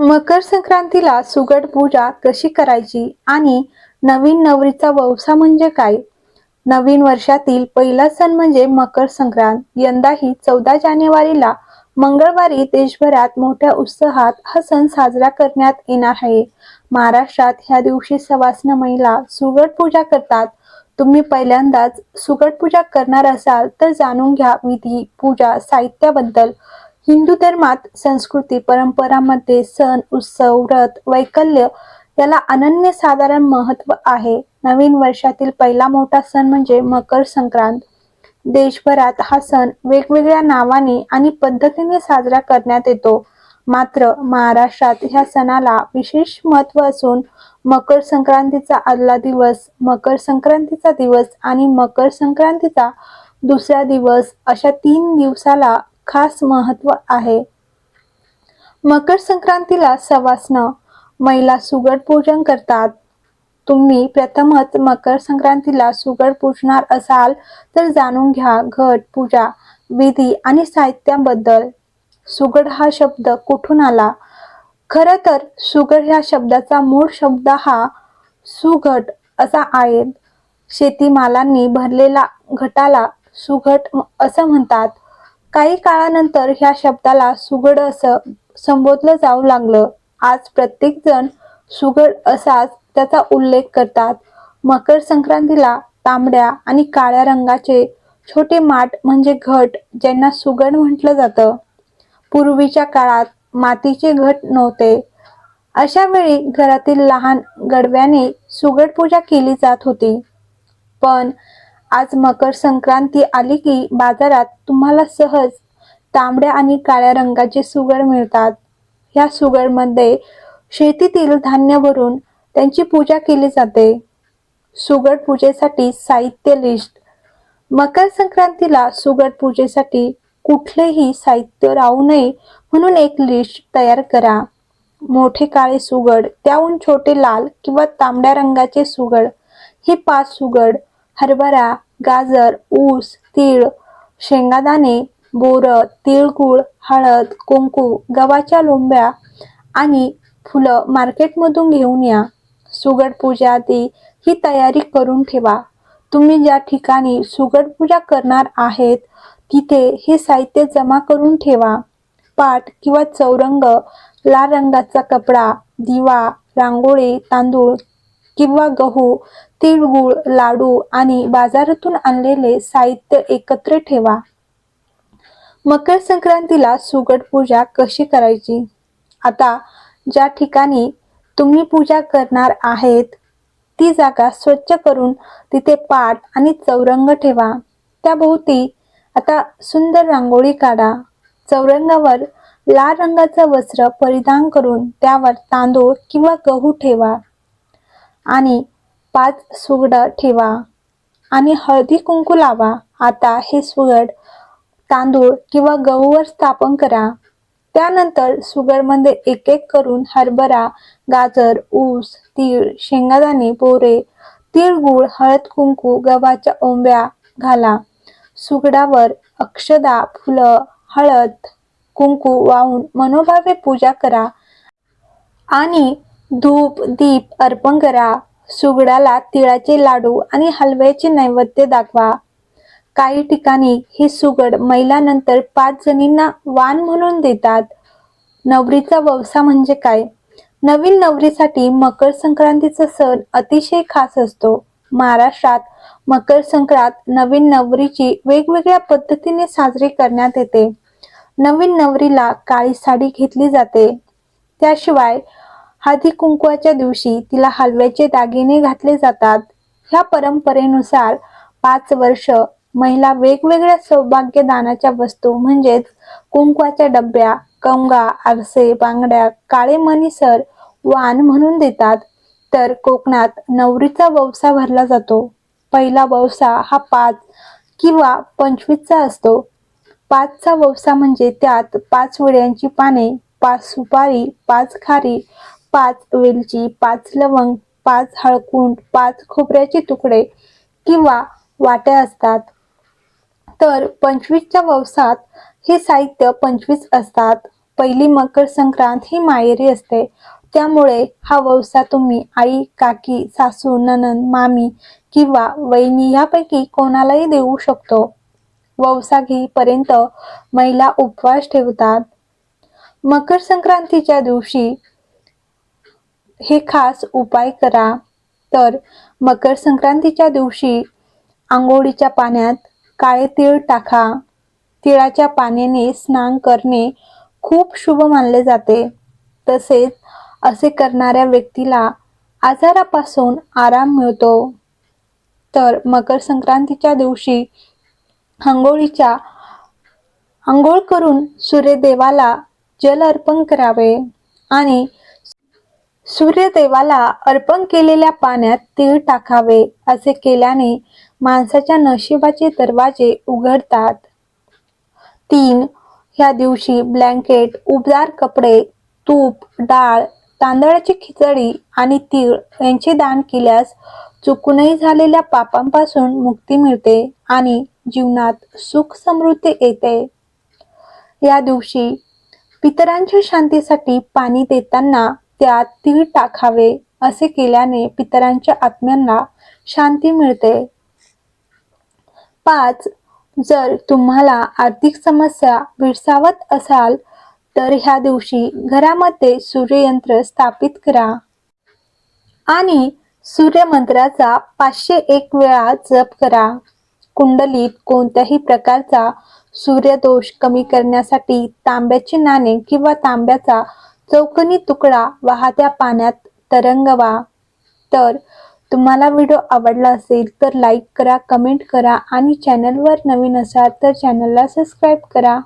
मकर संक्रांतीला सुगड पूजा कशी करायची आणि नवीन नवरीचा व्यवसाय म्हणजे काय? नवीन वर्षातील पहिला सण म्हणजे मकर संक्रांत. यंदाही चौदा जानेवारीला मंगळवारी देशभरात मोठ्या उत्साहात हा सण साजरा करण्यात येणार आहे. महाराष्ट्रात ह्या दिवशी सवासन महिला सुगड पूजा करतात. तुम्ही पहिल्यांदाच सुगड पूजा करणार असाल तर जाणून घ्या विधी पूजा साहित्याबद्दल. हिंदू धर्मात संस्कृती परंपरामध्ये सण उत्सव व्रत वैकल्य याला अनन्य साधारण महत्त्व आहे. नवीन वर्षातील पहिला मोठा सण म्हणजे मकर संक्रांत. देशभरात हा सण वेगवेगळ्या नावाने आणि पद्धतीने साजरा करण्यात येतो. मात्र महाराष्ट्रात ह्या सणाला विशेष महत्त्व असून मकर संक्रांतीचा आदला दिवस मकर संक्रांतीचा दिवस आणि मकर संक्रांतीचा दुसरा दिवस अशा तीन दिवसाला खास महत्त्व आहे. मकर संक्रांतीला सवासनं महिला सुगड पूजन करतात. तुम्ही प्रथमच मकर संक्रांतीला सुगड पूजणार असाल तर जाणून घ्या घट पूजा विधी आणि साहित्याबद्दल. सुगड हा शब्द कुठून आला? खरं तर सुगड ह्या शब्दाचा मूळ शब्द हा सुघट असा आहे. शेतीमालांनी भरलेला घटाला सुघट असं म्हणतात. काही काळानंतर ह्या शब्दाला सुगड असं संबोधलं जाऊ लागलं. आज प्रत्येक जण सुगड असाच त्याचा उल्लेख करतात. मकर संक्रांतीला तांबड्या आणि काळ्या रंगाचे छोटे माठ म्हणजे घट ज्यांना सुगड म्हटलं जातं. पूर्वीच्या काळात मातीचे घट नव्हते. अशा वेळी घरातील लहान गडव्याने सुगड पूजा केली जात होती. पण आज मकर संक्रांती आली की बाजारात तुम्हाला सहज तांबड्या आणि काळ्या रंगाचे सुगड मिळतात. ह्या सुगडमध्ये शेतीतील धान्य भरून त्यांची पूजा केली जाते. सुगड पूजेसाठी साहित्य लिस्ट. मकर संक्रांतीला सुगड पूजेसाठी कुठलेही साहित्य राहू नये म्हणून एक लिस्ट तयार करा. मोठे काळे सुगड त्याहून छोटे लाल किंवा तांबड्या रंगाचे सुगड हे पाच सुगड हरभरा गाजर ऊस तीळ शेंगादाणे बोर तिळगुळ हळद कुंकू गव्हाच्या लोंब्या आणि फुलं मार्केटमधून घेऊन या. सुगड पूजा आधी ही तयारी करून ठेवा. तुम्ही ज्या ठिकाणी सुगड पूजा करणार आहेत तिथे हे साहित्य जमा करून ठेवा. पाट किंवा चौरंग लाल रंगाचा कपडा दिवा रांगोळी तांदूळ किंवा गहू तिळगुळ लाडू आणि बाजारातून आणलेले साहित्य एकत्र ठेवा. मकर संक्रांतीला सुगट पूजा कशी करायची? आता ज्या ठिकाणी तुम्ही पूजा करणार आहेत ती जागा स्वच्छ करून तिथे पाट आणि चौरंग ठेवा. त्याभोवती आता सुंदर रांगोळी काढा. चौरंगावर लाल रंगाचं वस्त्र परिधान करून त्यावर तांदूळ किंवा गहू ठेवा. आणि पाच सुगड ठेवा आणि हळदी कुंकू लावा. आता हे सुगड तांदूळ किंवा गहूवर स्थापन करा. त्यानंतर सुगडमध्ये एक एक करून हरभरा गाजर ऊस तीळ शेंगादाणे बोरे तिळगुळ हळद कुंकू गव्हाच्या ओंब्या घाला. सुगडावर अक्षदा फुलं हळद कुंकू वाहून मनोभावे पूजा करा आणि धूप दीप अर्पण करा. सुगडाला तिळाचे लाडू आणि हलव्याचे नैवेद्य दाखवा. काही ठिकाणी हे सुगड महिलानंतर पाच जणींना वाण म्हणून देतात. नवरीचा ववसा म्हणजे काय? नवीन नवरीसाठी मकर संक्रांतीचा सण अतिशय खास असतो. महाराष्ट्रात मकर संक्रांत नवीन नवरीची वेगवेगळ्या पद्धतीने साजरी करण्यात येते. नवीन नवरीला काळी साडी घेतली जाते. त्याशिवाय हाती कुंकवाच्या दिवशी तिला हलव्याचे दागिने घातले जातात. ह्या परंपरेनुसार पाच वर्ष महिला वेगवेगळ्या सौभाग्यदानाच्या वस्तू म्हणजेच कुंकवाच्या डब्या कंगा आरसे बांगड्या काळे मणीसर वाण म्हणून देतात. तर कोकणात नवरीचा ववसा भरला जातो. पहिला ववसा हा पाच किंवा पंचवीसचा असतो. पाचचा ववसा म्हणजे त्यात पाच विड्यांची पाने पाच सुपारी पाच खारी पाच वेलची पाच लवंग पाच हळकुंड पाच खोबऱ्याचे तुकडे किंवा वाट्या असतात. तर पंचवीसच्या ववसात हे साहित्य पंचवीस असतात. पहिली मकर संक्रांत ही माहेरी असते. त्यामुळे हा व्यवसाय तुम्ही आई काकी सासू ननंद मामी किंवा वहिनी यापैकी कोणालाही देऊ शकतो. वौसाखी महिला उपवास ठेवतात. मकर संक्रांतीच्या दिवशी हे खास उपाय करा. तर मकर संक्रांतीच्या दिवशी आंघोळीच्या पाण्यात काळे तीळ टाका. तिळाच्या पाण्याने स्नान करणे खूप शुभ मानले जाते. तसेच असे करणाऱ्या व्यक्तीला आजारापासून आराम मिळतो. तर मकर संक्रांतीच्या दिवशी आंघोळीच्या आंघोळ करून सूर्यदेवाला जल अर्पण करावे आणि सूर्यदेवाला अर्पण केलेल्या पाण्यात तीळ टाकावे असे केल्याने माणसाच्या नशिबाचे दरवाजे उघडतात. तीन ह्या दिवशी ब्लँकेट उबदार कपडे तूप डाळ तांदळाची खिचडी आणि तीळ यांचे दान केल्यास चुकूनही झालेल्या पापांपासून मुक्ती मिळते आणि जीवनात सुख समृद्धी येते. या दिवशी पितरांच्या शांतीसाठी पाणी देताना त्यात तीळ टाकावे असे केल्याने पितरांच्या आत्म्यांना शांती मिळते. पाच जर तुम्हाला आर्थिक समस्या विरसावत असाल तर ह्या दिवशी घरामध्ये सूर्ययंत्र स्थापित करा. आणि सूर्यमंत्राचा पाचशे एक वेळा जप करा. कुंडलीत कोणत्याही प्रकारचा सूर्यदोष कमी करण्यासाठी तांब्याचे नाणे किंवा तांब्याचा चौकोनी तुकडा वाहत्या पाण्यात तरंगवा. तर तुम्हाला व्हिडिओ आवडला असेल तर लाईक करा कमेंट करा आणि चॅनलवर नवीन असाल तर चॅनलला सबस्क्राईब करा.